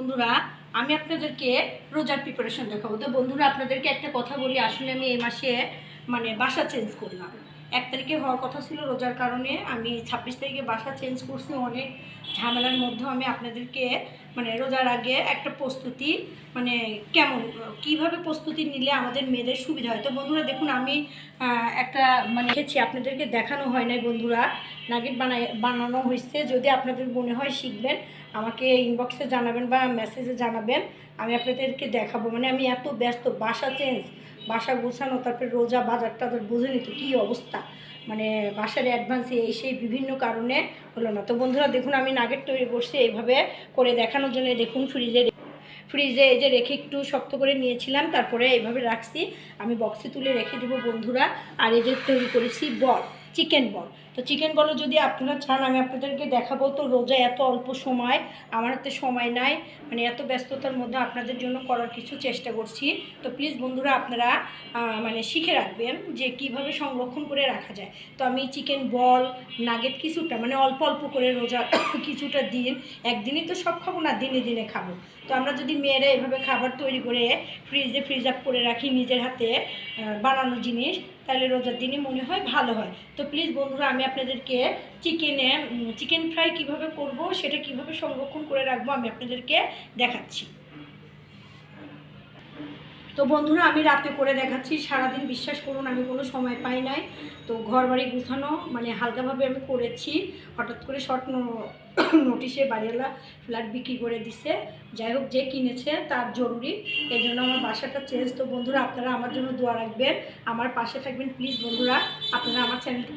বন্ধুরা, আমি আপনাদেরকে রোজার প্রিপারেশন দেখাবো। তো বন্ধুরা, আপনাদেরকে একটা কথা বলি, আসলে আমি এই মাসে মানে বাসা চেঞ্জ করলাম। এক তারিখে হওয়ার কথা ছিল রোজার কারণে। আমি ছাব্বিশ তারিখে বাসা চেঞ্জ করছি। অনেক ঝামেলার মধ্যে আমি আপনাদেরকে মানে রোজার আগে একটা প্রস্তুতি মানে কেমন, কীভাবে প্রস্তুতি নিলে আমাদের মেয়েদের সুবিধা হয়? তো বন্ধুরা, দেখুন, আমি একটা মানে দেখেছি আপনাদেরকে দেখানো হয় নাই বন্ধুরা। নাগেট বানাই বানানো হয়েছে। যদি আপনাদের মনে হয় শিখবেন, আমাকে ইনবক্সে জানাবেন বা মেসেজে জানাবেন। আমি আপনাদেরকে দেখাবো। মানে আমি এত ব্যস্ত, বাসা চেঞ্জ বাসা গোছানো, তারপরে রোজা বাজার টাজার বুঝেনি তো কী অবস্থা? মানে বাসার অ্যাডভান্সে এই সেই বিভিন্ন কারণে হলো না। তো বন্ধুরা, দেখুন আমি নাগের তৈরি করছি এইভাবে করে দেখানোর জন্য দেখুন ফ্রিজে ফ্রিজে এই যে রেখে একটু শক্ত করে নিয়েছিলাম, তারপরে এইভাবে রাখছি। আমি বক্সে তুলে রেখে দেবো বন্ধুরা। আর এই যে তৈরি করেছি বল চিকেন বল। তো চিকেন বলও যদি আপনারা চান, আমি আপনাদেরকে দেখাবো তো রোজা এত অল্প সময়, আমার হাতে সময় নাই মানে এত ব্যস্ততার মধ্যে আপনাদের জন্য করার কিছু চেষ্টা করছি। তো প্লিজ বন্ধুরা, আপনারা মানে শিখে রাখবেন যে কীভাবে সংরক্ষণ করে রাখা যায়। তো আমি চিকেন বল, নাগেট কিছুটা মানে অল্প অল্প করে রোজা কিছুটা দিন, একদিনই তো সব খাব না, দিনে দিনে খাব। তো আমরা যদি মেয়েরা এভাবে খাবার তৈরি করে ফ্রিজে ফ্রিজ আপ করে রাখি নিজের হাতে বানানো জিনিস তাহলে রোজার দিনই মনে হয় ভালো হয়। তো প্লিজ বন্ধুরা, আমি আপনাদেরকে চিকেনে চিকেন ফ্রাই কীভাবে করব, সেটা কীভাবে সংরক্ষণ করে রাখব, আমি আপনাদেরকে দেখাচ্ছি। তো বন্ধুরা, আমি রাতে করে দেখাচ্ছি, সারাদিন বিশ্বাস করুন আমি কোনো সময় পাই নাই। তো ঘর বাড়ি গুছানো মানে হালকাভাবে আমি করেছি, হঠাৎ করে শর্ট নোটিশে বাড়িওয়ালা ফ্ল্যাট বিক্রি করে দিছে। যাই হোক, যে কিনেছে তার জরুরি, এই জন্য আমার বাসাটা চেঞ্জ তো বন্ধুরা, আপনারা আমার জন্য দোয়া রাখবেন, আমার পাশে থাকবেন। প্লিজ বন্ধুরা, আপনারা আমার চ্যানেলটি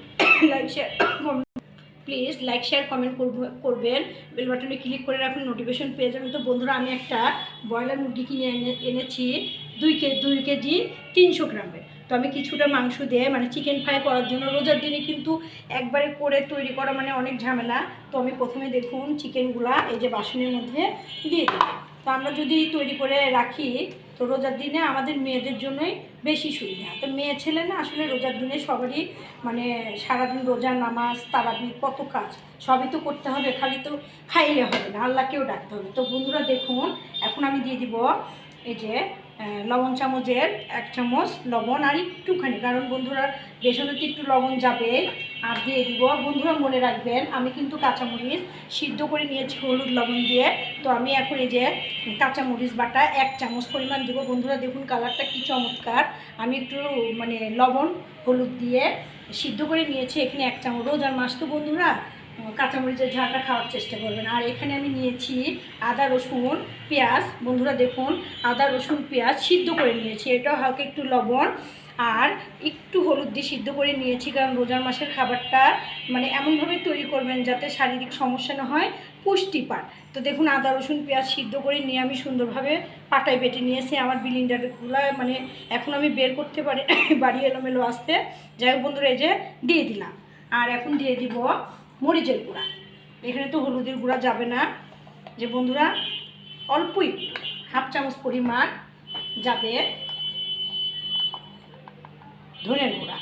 like share please like share comment করব, করবেন। বেল বাটনে ক্লিক করে রাখুন নোটিফিকেশন পেয়ে যাবেন। তো বন্ধুরা, আমি একটা ব্রয়লার মুরগি কিনে এনে, এনেছি। দুই কে দুই কেজি তিনশো গ্রামের। তো আমি কিছুটা মাংস দিয়ে মানে চিকেন ফ্রাই করার জন্য রোজার দিনে কিন্তু একবারে করে তৈরি করা মানে অনেক ঝামেলা। তো আমি প্রথমে দেখুন চিকেনগুলা এই যে বাসনের মধ্যে দিয়ে দিই তো আমরা যদি তৈরি করে রাখি, তো রোজার দিনে আমাদের মেয়েদের জন্যই বেশি সুবিধা। তো মেয়ে ছেলে না, আসলে রোজার দিনে সবারই মানে সারাদিন রোজা, নামাজ, তারাবি, কত কাজ, সবই তো করতে হবে, খালি তো খাইলে হবে না, আল্লাহকেও ডাকতে হবে। তো বন্ধুরা দেখুন, এখন আমি দিয়ে দিব এই যে লবণ চামচের এক চামচ লবণ আর একটুখানি। কারণ বন্ধুরা বেসনে তো একটু লবণ যাবে, আর দিয়ে দিব। বন্ধুরা মনে রাখবেন, আমি কিন্তু কাঁচামরিচ সিদ্ধ করে নিয়েছি হলুদ লবণ দিয়ে। তো আমি এখন এই যে কাঁচামরিচ বাটা এক চামচ পরিমাণ দেবো। বন্ধুরা, দেখুন কালারটা কি চমৎকার। আমি একটু মানে লবণ, হলুদ দিয়ে সিদ্ধ করে নিয়েছি। এখানে এক চামচ। রোজার মাস তো বন্ধুরা কাঁচামরিচের ঝালটা খাওয়ার চেষ্টা করবেন। আর এখানে আমি নিয়েছি আদা, রসুন, পেঁয়াজ। বন্ধুরা দেখুন, আদা, রসুন, পেঁয়াজ সিদ্ধ করে নিয়েছি। এটাও হালকা একটু লবণ আর একটু হলুদ দিয়ে সিদ্ধ করে নিয়েছি, কারণ রোজার মাসের খাবারটা মানে এমনভাবে তৈরি করবেন যাতে শারীরিক সমস্যা না হয় পুষ্টি পান তো দেখুন, আদা, রসুন, পেঁয়াজ সিদ্ধ করে নিয়ে আমি সুন্দরভাবে পাটায় বেটে নিয়েছি আমার বিলিন্ডারগুলো। মানে এখন আমি বের করতে পারি, বাড়ি এলোমেলো আসতে। যাই হোক বন্ধুরা, এই যে দিয়ে দিলাম। আর এখন দিয়ে দিব মরিচের গুঁড়া। এখানে তো হলুদের গুঁড়া যাবে না। যে বন্ধুরা, অল্প একটু, হাফ চামচ পরিমাণ যাবে ধনের গুঁড়া।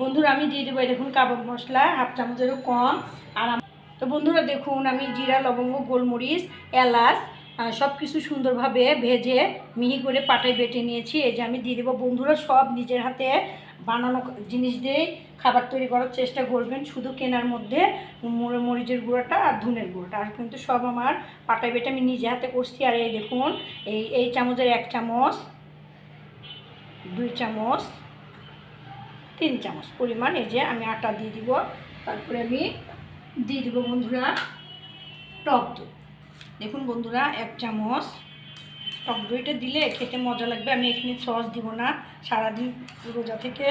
বন্ধুরা, আমি দিয়ে দেবো দেখুন কাবাব মশলা, হাফ চামচেরও কম। আর তো বন্ধুরা, দেখুন, আমি জিরা, লবঙ্গ, গোলমরিচ, এলাচ সব কিছু সুন্দরভাবে ভেজে মিহি করে পাটায় বেটে নিয়েছি। এই যে আমি দিয়ে দেবো, বন্ধুরা, সব নিজের হাতে বানানো জিনিস দিয়েই খাবার তৈরি করার চেষ্টা করবেন, শুধু কেনার মধ্যে মরে মরিচের গুঁড়োটা আর ধনের গুঁড়োটা। আর কিন্তু সব আমার পাটায় বেটে আমি নিজে হাতে করছি। আর এই দেখুন, এই এই চামচের এক চামচ, দুই চামচ, তিন চামচ পরিমাণ এই যে আমি আটা দিয়ে দিব। তারপরে আমি দিয়ে দিব বন্ধুরা টক দই। দেখুন বন্ধুরা, এক চামচ টক দইটা দিলে খেতে মজা লাগবে। আমি এখানে সস দিব না। সারাদিন রোজা থেকে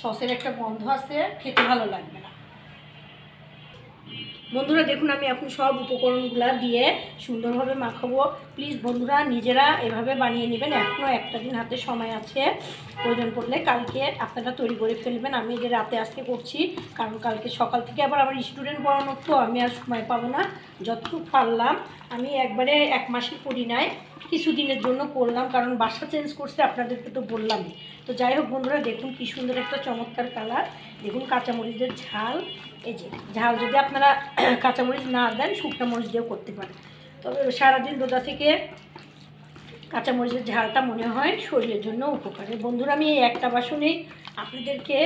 সসের একটা গন্ধ আছে, খেতে ভালো লাগবে না। বন্ধুরা, দেখুন, আমি এখন সব উপকরণগুলা দিয়ে সুন্দরভাবে মাখাবো। প্লিজ বন্ধুরা, নিজেরা এভাবে বানিয়ে নেবেন। এখনও একটা দিন হাতে সময় আছে। প্রয়োজন পড়লে কালকে আপনারা তৈরি করে ফেলবেন। আমি যে রাতে আজকে করছি, কারণ কালকে সকাল থেকে আবার আমার স্টুডেন্ট পড়ানোর তো আমি আর সময় পাবো না। যতটুকু পারলাম আমি একবারে এক মাসের করি নাই কিছুদিনের জন্য করলাম, কারণ বাসা চেঞ্জ করছে, আপনাদেরকে তো বললামই। তো যাই হোক বন্ধুরা, দেখুন কি সুন্দর একটা চমৎকার কালার দেখুন কাঁচামরিচের ঝাল, এই যে ঝাল যদি আপনারা কাঁচামরিচ না দেন, শুকনো মরিচ দিয়েও করতে পারেন। তবে সারাদিন রোজা থেকে কাঁচামরিচের ঝালটা মনে হয় শরীরের জন্য উপকারী। বন্ধুরা, আমি এই একটা বাসনেই আপনাদেরকে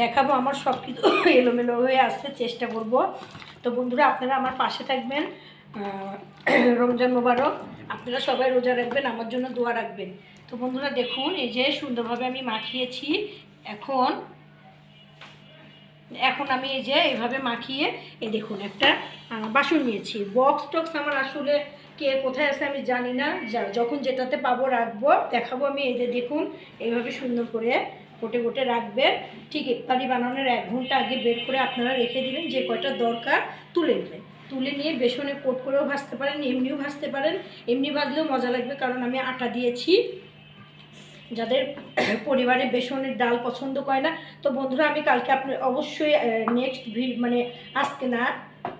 দেখাবো, আমার সব কিছু এলোমেলো হয়ে আসতে চেষ্টা করব। তো বন্ধুরা, আপনারা আমার পাশে থাকবেন। রমজান মোবারক। আপনারা সবাই রোজা রাখবেন, আমার জন্য দোয়া রাখবেন। তো বন্ধুরা, দেখুন, এই যে সুন্দরভাবে আমি মাখিয়েছি। এখন এখন আমি এই যে এইভাবে মাখিয়ে, এই দেখুন, একটা বাসন নিয়েছি। বক্স টক্স আমার আসলে কে কোথায় আছে আমি জানি না। যখন যেটাতে পাবো রাখব। দেখাবো আমি, এই যে দেখুন, এইভাবে সুন্দর করে গোটে গোটে রাখবেন। ঠিক ইফতারি বানানোর এক ঘণ্টা আগে বের করে আপনারা রেখে দিবেন, যে কয়টা দরকার তুলে নেবেন। তুলে নিয়ে বেসনে কোট করেও ভাজতে পারেন, এমনিও ভাজতে পারেন, এমনি ভাজলেও মজা লাগবে কারণ আমি আটা দিয়েছি। যাদের পরিবারে বেসনের ডাল পছন্দ করে না, তো বন্ধুরা আমি কালকে আপনি অবশ্যই নেক্সট ভিড় মানে আজকে না,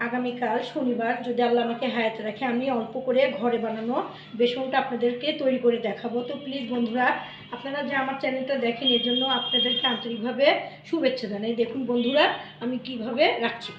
আগামীকাল শনিবার যদি আল্লাহ আমাকে হায়াতে রাখে, আমি অল্প করে ঘরে বানানো বেসনটা আপনাদেরকে তৈরি করে দেখাবো। তো প্লিজ বন্ধুরা, আপনারা যে আমার চ্যানেলটা দেখেন, এর জন্য আপনাদেরকে আন্তরিকভাবে শুভেচ্ছা জানাই। দেখুন বন্ধুরা, আমি কীভাবে রাখছি।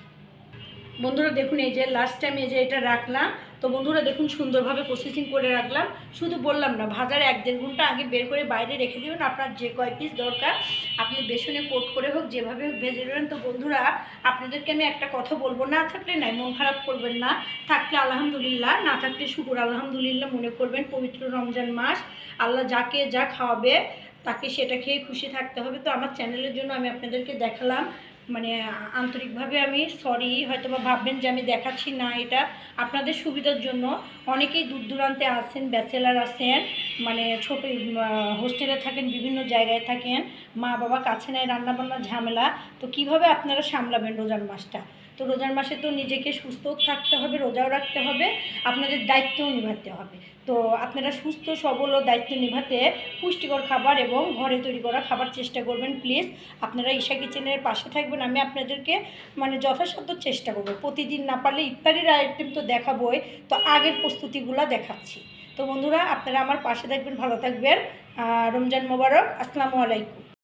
বন্ধুরা দেখুন এই যে লাস্ট টাইম এই যে এটা রাখলাম, তো বন্ধুরা দেখুন সুন্দরভাবে প্রসেসিং করে রাখলাম। শুধু বললাম না, ভাজার এক দেড় ঘণ্টা আগে বের করে বাইরে রেখে দেবেন, আপনার যে কয় পিস দরকার, আপনি বেসনে কোট করে হোক, যেভাবে হোক ভেজে দেবেন তো বন্ধুরা, আপনাদেরকে আমি একটা কথা বলব, না থাকলে নাই, মন খারাপ করবেন না। থাকলে আলহামদুলিল্লাহ, না থাকলে শুকুর। আলহামদুলিল্লাহ মনে করবেন, পবিত্র রমজান মাস, আল্লাহ যাকে যা খাওয়াবে, তাকে সেটা খেয়ে খুশি থাকতে হবে। তো আমার চ্যানেলের জন্য আমি আপনাদেরকে দেখালাম মানে আন্তরিকভাবে আমি সরি হয়তো বা ভাববেন যে আমি দেখাচ্ছি না এটা। আপনাদের সুবিধার জন্য অনেকেই দূর দূরান্তে আসেন ব্যাচেলার আসেন মানে ছোট হোস্টেলে থাকেন, বিভিন্ন জায়গায় থাকেন মা বাবা কাছে নেয় রান্নাবান্নার ঝামেলা। তো কীভাবে আপনারা সামলাবেন রোজার মাসটা? তো রোজার মাসে তো নিজেকে সুস্থও থাকতে হবে, রোজাও রাখতে হবে, আপনাদের দায়িত্বও নিভাতে হবে। তো আপনারা সুস্থ, সবল ও দায়িত্ব নিভাতে পুষ্টিকর খাবার এবং ঘরে তৈরি করা খাবার চেষ্টা করবেন, প্লিজ। আপনারা ঈশা কিচেনের পাশে থাকবেন, আমি আপনাদেরকে মানে যথাসাধ্য চেষ্টা করব। প্রতিদিন না পারলে ইত্যাদির আইটেম তো দেখাবোই, তো আগের প্রস্তুতিগুলো দেখাচ্ছি। তো বন্ধুরা, আপনারা আমার পাশে থাকবেন, ভালো থাকবেন। রমজান মোবারক, আসসালামু আলাইকুম।